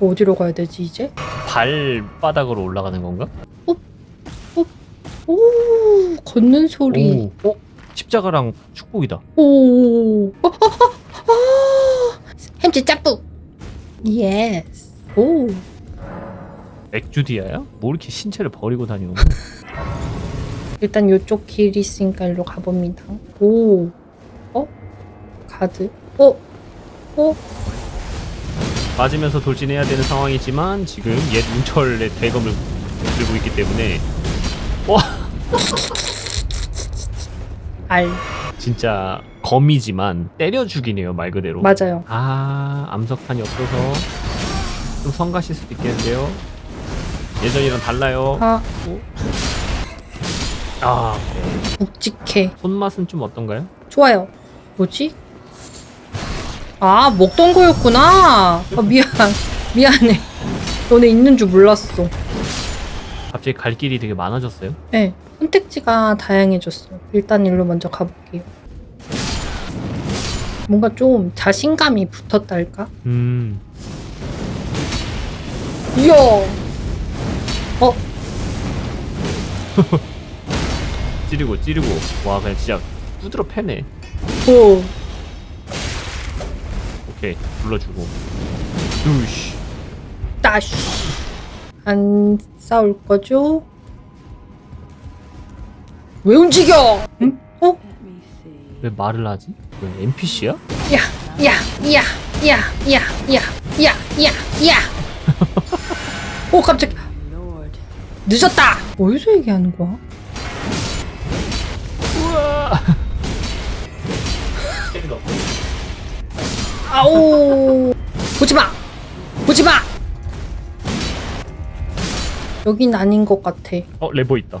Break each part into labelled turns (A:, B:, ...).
A: 어디로 가야 되지 이제?
B: 발바닥으로 올라가는 건가?
A: 오 걷는 소리.
B: 오, 어? 십자가랑 축복이다.
A: 오. 어, 어, 어, 어. 햄찌 짜뿌. 예스. 오.
B: 액주디아야? 뭐 이렇게 신체를 버리고 다니는 거야?
A: 일단 이쪽 길 있으니까 일로 가봅니다. 오. 어? 가드. 어? 어?
B: 맞으면서 돌진해야 되는 상황이지만 지금 옛 운철의 대검을 들고 있기 때문에
A: 알.
B: 진짜 검이지만 때려 죽이네요 말 그대로.
A: 맞아요.
B: 아 암석탄이 없어서 좀 성가실 수도 있겠는데요. 예전이랑 달라요.
A: 아,
B: 아 네.
A: 묵직해.
B: 손맛은 좀 어떤가요?
A: 좋아요. 뭐지? 아, 먹던 거였구나. 아, 미안. 미안해. 너네 있는 줄 몰랐어.
B: 갑자기 갈 길이 되게 많아졌어요.
A: 네. 선택지가 다양해졌어요. 일단 일로 먼저 가볼게요. 뭔가 좀 자신감이 붙었달까?
B: 음
A: 이야! 어?
B: 찌르고 찌르고 와 그냥 진짜 두드러 패네.
A: 오.
B: 오케이 불러주고. 두시.
A: 따쉬. 안 싸울 거죠? 왜 움직여? 응? 어?
B: 왜 말을 하지? 왜 NPC야?
A: 야, 야, 야, 야, 야, 야, 야, 야, 야. 오, 깜짝. 늦었다. 어디서 얘기하는 거야?
B: 우와.
A: 아오. 보지 마. 보지 마. 여긴 아닌 것 같아.
B: 어 레버 있다.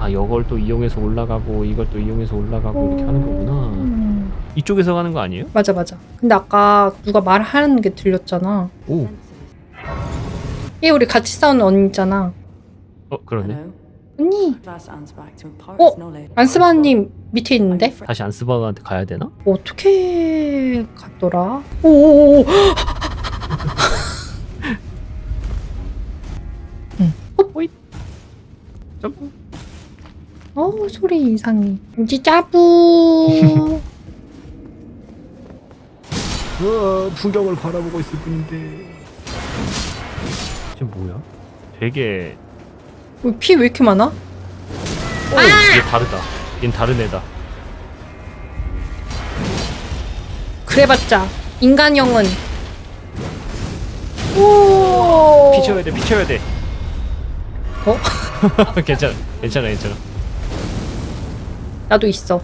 B: 아 이걸 또 이용해서 올라가고 이걸 또 이용해서 올라가고 이렇게 하는 거구나.
A: 음,
B: 이쪽에서 가는 거 아니에요?
A: 맞아, 맞아. 근데 아까 누가 말하는 게 들렸잖아.
B: 오.
A: 얘 우리 같이 싸우는 언니 있잖아.
B: 어 그러네.
A: 언니,
C: 어?
A: 안스바님 밑에 있는데?
B: 다시 안스바한테 가야 되나?
A: 어떻게 갔더라? 오오오.
B: 점프.
A: 어 소리 이상해. 김치 짜부.
B: 어, 풍경을 바라보고 있을 뿐인데. 쟤 뭐야? 되게
A: 피 왜 이렇게 많아?
B: 어, 얘 다르다. 얜 다른 애다.
A: 그래봤자 인간형은. 오.
B: 피쳐야 돼, 피쳐야 돼.
A: 어?
B: 괜찮아, 괜찮아, 괜찮아.
A: 나도 있어.